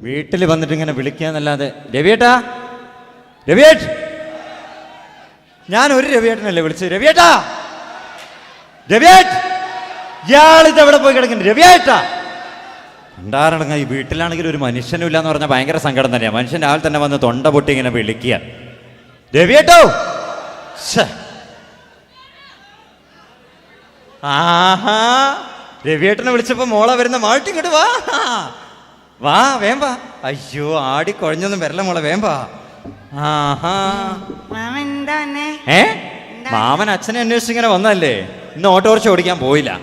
വീട്ടിൽ വന്നിട്ട് ഇങ്ങനെ വിളിക്കാന്നല്ലാതെ രവിയേട്ടാ? രവിയേട്ട്! ഞാൻ ഒരു രവിയേട്ടനല്ലേ വിളിച്ചത്. രവിയേട്ടാ! രവിയേട്ട്! ഇയാളിത് എവിടെ പോയി കിടക്കുന്നു? രവിയേട്ടാ! ഉണ്ടാറടങ്ങ ഈ വീട്ടിലാണെങ്കിൽ ഒരു മനുഷ്യനും ഇല്ലാന്ന് പറഞ്ഞാൽ ഭയങ്കര സങ്കടം തന്നെയാണ് മനുഷ്യൻ രാവിലെ തന്നെ വന്ന് തൊണ്ട പൊട്ടി ഇങ്ങനെ വിളിക്കുക രവിയേട്ടോ! ആഹാ. രവിയേട്ടനെ വിളിച്ചപ്പോ മോളെ വരുന്ന മാട്ടി ഇങ്ങോട്ട് വാ. വാ വേമ്പാ. അയ്യോ ആടി കുഴഞ്ഞൊന്നും വരല മോളെ വേമ്പാ. ആഹാ. ഏ? മാമൻ അച്ഛനെ അന്വേഷിച്ച് ഇങ്ങനെ വന്നല്ലേ ഇന്ന് ഓട്ടോറിച്ച് ഓടിക്കാൻ പോയില്ല.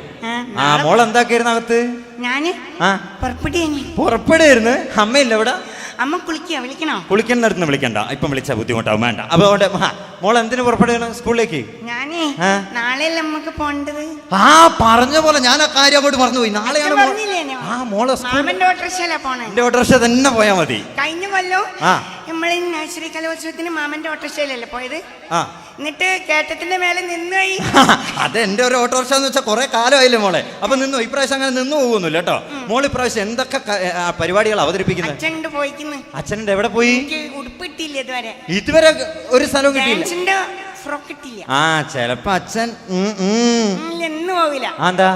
ആ, മോൾ എന്താക്കിയിരുന്നു അകത്ത്? ഞാൻ? പുറപ്പെടുകയായിരുന്നു? അമ്മയില്ല ഇവിടെ? അമ്മ കുളിക്കുക വിളിക്കണോ? കുളിക്കുന്നിടത്ത് വിളിക്കണ്ട. ഇപ്പം വിളിച്ചാൽ ബുദ്ധിമുട്ടാവും. വേണ്ട. അപ്പൊ അതുകൊണ്ട് മോൾ എന്തിനു പുറപ്പെടുകയാണ് സ്കൂളിലേക്ക്? ആ. നാളെയല്ലേ നമുക്ക് പോണ്ടത്? ആ പറഞ്ഞ പോലെ ഞാൻ ആ കാര്യം അങ്ങോട്ട് മറന്നുപോയി നാളെയാണ് അച്ഛൻ പറഞ്ഞില്ലേ ഞാൻ? ആ മോളെ സ്കൂളിൽ മാമന്റെ ഓട്ടോറിക്ഷയിലാ പോണേ? എന്റെ ഓട്ടോറിക്ഷ തന്നെ പോയാ മതി. കഴിഞ്ഞ കൊല്ലം ആ. നമ്മൾ നഴ്സറി കലോത്സവത്തിന് മാമന്റെ ഓട്ടോറിക്ഷയിലല്ലേ പോയത്? ആ. എന്നിട്ട് കേട്ടത്തിന്റെ മേലെ നിന്നുപോയി. അത് എന്റെ ഒരു ഓട്ടോറിക്ഷ എന്ന് വെച്ചാൽ കുറെ കാലമായില്ലേ മോളെ. അപ്പൊ നിന്നു ഇപ്രാവശ്യം അങ്ങനെ നിന്നു പോകുന്നില്ല കേട്ടോ. മോൾ ഇപ്രാവശ്യം എന്തൊക്കെ ക- ആ, പരിപാടികൾ അവതരിപ്പിക്കുന്നത് അച്ഛനുണ്ട് പോയിക്കുന്നു. അച്ഛന്റെ എവിടെ പോയി? എനിക്ക് ഉടുപ്പിട്ടില്ല ഇതുവരെ. ഇതുവരെ ഒരു സ്ഥലവും കിട്ടിയില്ല. ഡാൻസിന്റെ ആ ചെലപ്പോ അച്ഛൻ എന്താ?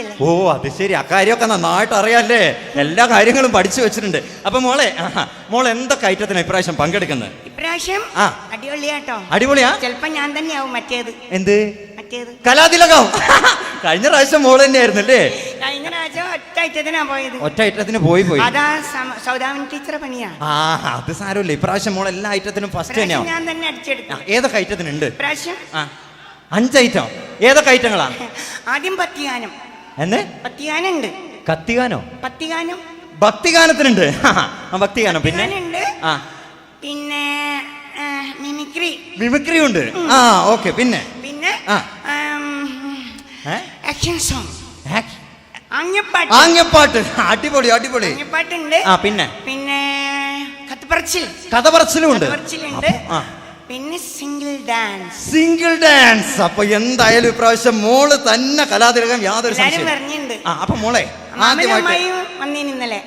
അല്ലേ ഓ അത് ശരി. അക്കാര്യമൊക്കെ നന്നായിട്ട് അറിയാല്ലേ? എല്ലാ കാര്യങ്ങളും പഠിച്ചു വെച്ചിട്ടുണ്ട്. അപ്പൊ മോളെ മോളെ മോൾ എന്തൊക്കെ ഐറ്റത്തിന് ഇപ്രാവശ്യം പങ്കെടുക്കുന്നത് ഇപ്രാവശ്യം ആ. അടിപൊളിയാട്ടോ. അടിപൊളിയാ? ചെലപ്പോ ഞാൻ തന്നെയാവും മറ്റേത്. എന്ത്? മറ്റേത്. കലാതിലകം. കഴിഞ്ഞ പ്രാവശ്യം മോൾ തന്നെയായിരുന്നു അല്ലേ ഐറ്റത്തിനാ പോയത്? ഒറ്റ ഐറ്റത്തിന് പോയി പോയി. അതാ സൗദാമിനി ടീച്ചറെ പണിയാ. ആ അത് സാരമില്ല. ഇപ്രാവശ്യം മോൾ എല്ലാ ഐറ്റത്തിനും ഫസ്റ്റ് തന്നെയാണ് ഞാൻ തന്നെ അടിച്ചെടുത്തു. ഏതൊക്കെ ഐറ്റത്തിനുണ്ട് ഇപ്രാവശ്യം? ആ അഞ്ച് ഐറ്റം. ഏതൊക്കെ ഐറ്റങ്ങളാണ് ആദ്യം പത്തിഗാനം എന്നെ? പത്തിഗാനുണ്ട് കത്തിഗാനോ പത്തിഗാനം ഭക്തിഗാനത്തിനുണ്ട്. ഭക്തിഗാനം. പിന്നെ? പിന്നെ മിമിക്രി. മിമിക്രി ഉണ്ട് ആ ഓക്കെ. പിന്നെ? പിന്നെ? ആക്ഷൻ സോങ് ആംഗ്യപ്പാട്ട്. അടിപൊളി അടിപൊളി. ആംഗ്യപ്പാട്ടുണ്ട്. ആ പിന്നെ? പിന്നെ കഥ പറച്ചിലും ഉണ്ട്. കത്തുപറച്ചിലുണ്ട് ആ. പിന്നെ സിംഗിൾ ഡാൻസ് സിംഗിൾ ഡാൻസ് അപ്പൊ എന്തായാലും ഇപ്രാവശ്യം മോൾ തന്നെ കലാതിലകം യാതൊരു എല്ലാരും സംശയം പറഞ്ഞിട്ടുണ്ട്. ആ അപ്പൊ മോളെ ആദ്യമായിട്ട് വന്നേന് ഇന്നലെ.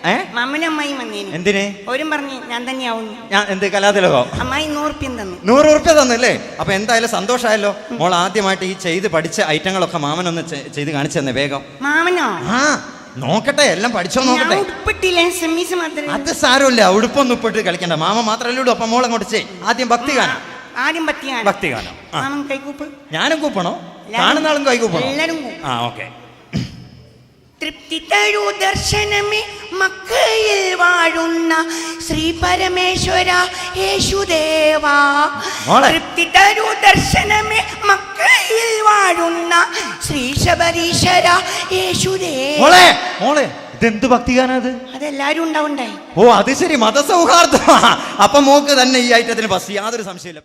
വന്നേന്. എന്തിന്? ഓരും പറഞ്ഞു ഞാൻ തന്നെയാവുന്നു ഞാൻ എന്ത് കലാതിലകോ? അമ്മായി നൂറുപ്യം തന്നു. നൂറ് ഉറുപ്പ്യ തന്നല്ലേ? അപ്പൊ എന്തായാലും സന്തോഷമായല്ലോ. മോൾ ആദ്യമായിട്ട് ഈ ചെയ്ത് പഠിച്ച ഐറ്റങ്ങളൊക്കെ മാമനൊന്ന് ചെ- ചെയ്ത് കാണിച്ചു തന്നെ വേഗം. മാമനോ? ആ. നോക്കട്ടെ എല്ലാം പഠിച്ചോ നോക്കട്ടെ. ഉടുപ്പിട്ടില്ല സെമ്മീസ് മാത്രമേ. അത് സാരമില്ല ഉടുപ്പൊന്നും ഉപ്പിട്ട് കളിക്കണ്ട. മാമ മാത്രമല്ലേ ഉള്ളൂ അപ്പൊ മോൾ അങ്ങോട്ട് ചെയ് ആദ്യം ഭക്തിഗാനം ആദ്യം ഭക്തി ഭക്തിഗാനം ആ. മാമൻ കൈകൂപ്പ്. ഞാനും കൂപ്പണോ? കാണുന്ന ആളും കൈകൂപ്പണോ? എല്ലാരും കൂപ്പും. ആ ഓക്കെ. തൃപ്തി തരൂ ദർശനമേ മക്കയിൽ വാഴുന്ന ശ്രീ പരമേശ്വര യേശുദേവാ. മോളെ. തൃപ്തി തരൂ ദർശനമേ മക്കയിൽ വാഴുന്ന ശ്രീ ശബരീശ്വര യേശുദേവ മോളെ മോളെ ഇതെന്ത് ഭക്തിഗാനത്? അത് അതെല്ലാരും ഉണ്ടാവണ്ടേ ഓ അത് ശരി മതസൗഹാർദ്ദം അപ്പൊ മോക്ക് തന്നെ ഈ ഐറ്റത്തിന് ബസ് യാതൊരു സംശയമില്ല.